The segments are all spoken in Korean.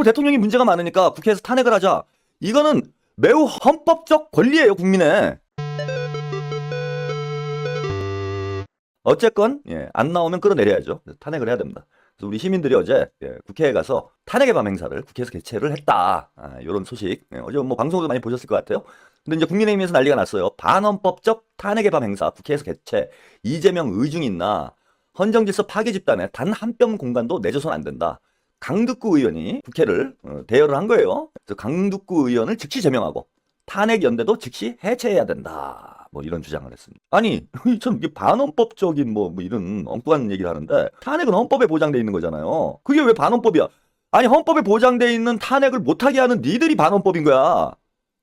아우 대통령이 문제가 많으니까 국회에서 탄핵을 하자. 이거는 매우 헌법적 권리예요 국민의. 어쨌건 예, 안 나오면 끌어내려야죠. 탄핵을 해야 됩니다. 그래서 우리 시민들이 어제 예, 국회에 가서 탄핵의 밤 행사를 국회에서 개최를 했다. 아, 이런 소식 예, 어제 뭐 방송도 많이 보셨을 것 같아요. 근데 이제 국민의힘에서 난리가 났어요. 반헌법적 탄핵의 밤 행사 국회에서 개최 이재명 의중 있나 헌정질서 파괴 집단에 단 한 뼘 공간도 내줘선 안 된다. 강득구 의원이 국회를 어, 대여를 한 거예요. 그래서 강득구 의원을 즉시 제명하고 탄핵 연대도 즉시 해체해야 된다. 뭐 이런 주장을 했습니다. 아니, 참 이게 반헌법적인 뭐, 뭐 이런 엉뚱한 얘기를 하는데 탄핵은 헌법에 보장돼 있는 거잖아요. 그게 왜 반헌법이야? 아니 헌법에 보장돼 있는 탄핵을 못하게 하는 니들이 반헌법인 거야.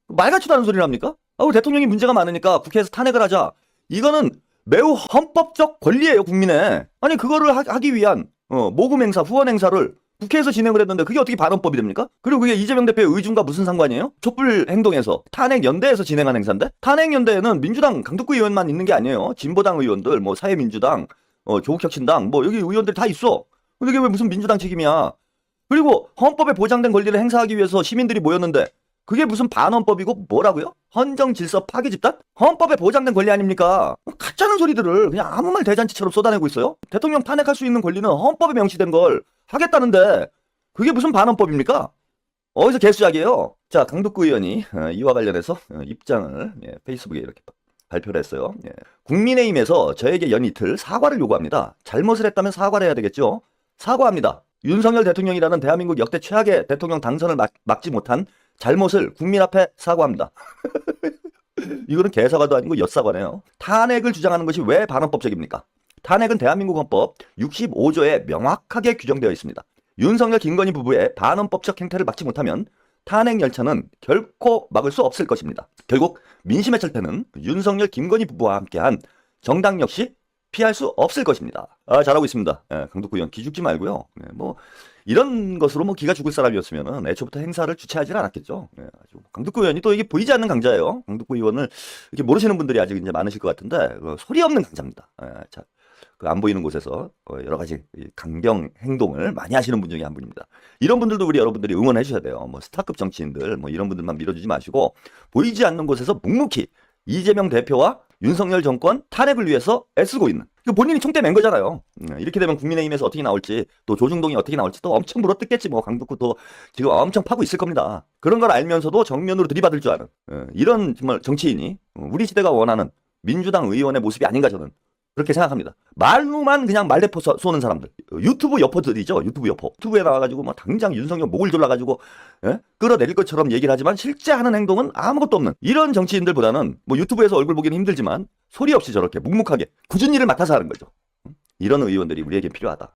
말 같지도 않은 소리를 합니까? 아우 대통령이 문제가 많으니까 국회에서 탄핵을 하자. 이거는 매우 헌법적 권리예요 국민의. 아니 그거를 하, 하기 위한 어, 모금 행사, 후원 행사를 국회에서 진행을 했는데 그게 어떻게 반헌법이 됩니까? 그리고 그게 이재명 대표의 의중과 무슨 상관이에요? 촛불 행동에서 탄핵 연대에서 진행한 행사인데 탄핵 연대에는 민주당 강덕구 의원만 있는 게 아니에요. 진보당 의원들, 뭐 사회민주당, 어, 조국혁신당, 뭐 여기 의원들 다 있어. 근데 이게 왜 무슨 민주당 책임이야? 그리고 헌법에 보장된 권리를 행사하기 위해서 시민들이 모였는데 그게 무슨 반헌법이고 뭐라고요? 헌정 질서 파괴 집단? 헌법에 보장된 권리 아닙니까? 가짜는 소리들을 그냥 아무 말 대잔치처럼 쏟아내고 있어요. 대통령 탄핵할 수 있는 권리는 헌법에 명시된 걸 하겠다는데 그게 무슨 반헌법입니까? 어디서 개수작이에요? 자, 강덕구 의원이 어, 이와 관련해서 어, 입장을 예, 페이스북에 이렇게 발표를 했어요. 예. 국민의힘에서 저에게 연 이틀 사과를 요구합니다. 잘못을 했다면 사과를 해야 되겠죠. 사과합니다. 윤석열 대통령이라는 대한민국 역대 최악의 대통령 당선을 막, 막지 못한 잘못을 국민 앞에 사과합니다. 이거는 개사과도 아니고 엿사과네요. 탄핵을 주장하는 것이 왜 반헌법적입니까? 탄핵은 대한민국 헌법 65조에 명확하게 규정되어 있습니다. 윤석열 김건희 부부의 반헌법적 행태를 막지 못하면 탄핵 열차는 결코 막을 수 없을 것입니다. 결국 민심의 철폐는 윤석열 김건희 부부와 함께한 정당 역시 피할 수 없을 것입니다. 아, 잘하고 있습니다. 예, 강덕구 의원 기죽지 말고요. 예, 뭐 이런 것으로 뭐 기가 죽을 사람이었으면 애초부터 행사를 주최하지 않았겠죠. 예, 아주 강덕구 의원이 또 이게 보이지 않는 강자예요. 강덕구 의원을 이렇게 모르시는 분들이 아직 이제 많으실 것 같은데 어, 소리 없는 강자입니다. 예, 자, 그 안 보이는 곳에서 어, 여러 가지 이 강경 행동을 많이 하시는 분 중에 한 분입니다. 이런 분들도 우리 여러분들이 응원해 주셔야 돼요. 뭐 스타급 정치인들 뭐 이런 분들만 밀어주지 마시고 보이지 않는 곳에서 묵묵히 이재명 대표와 윤석열 정권 탄핵을 위해서 애쓰고 있는 그 본인이 총대 맨 거잖아요. 음, 이렇게 되면 국민의힘에서 어떻게 나올지 또 조중동이 어떻게 나올지 또 엄청 물어뜯겠지 뭐 강덕구 또 지금 엄청 파고 있을 겁니다. 그런 걸 알면서도 정면으로 들이받을 줄 아는 어, 이런 정말 정치인이 어, 우리 시대가 원하는 민주당 의원의 모습이 아닌가 저는 그렇게 생각합니다. 말로만 그냥 말대포 쏘- 쏘는 사람들. 유튜브 여포들이죠. 유튜브 여포. 유튜브에 나와가지고 뭐 당장 윤석열 목을 졸라가지고 예? 끌어내릴 것처럼 얘기를 하지만 실제 하는 행동은 아무것도 없는 이런 정치인들보다는 뭐 유튜브에서 얼굴 보기는 힘들지만 소리 없이 저렇게 묵묵하게 굳은 일을 맡아서 하는 거죠. 음? 이런 의원들이 우리에게 필요하다.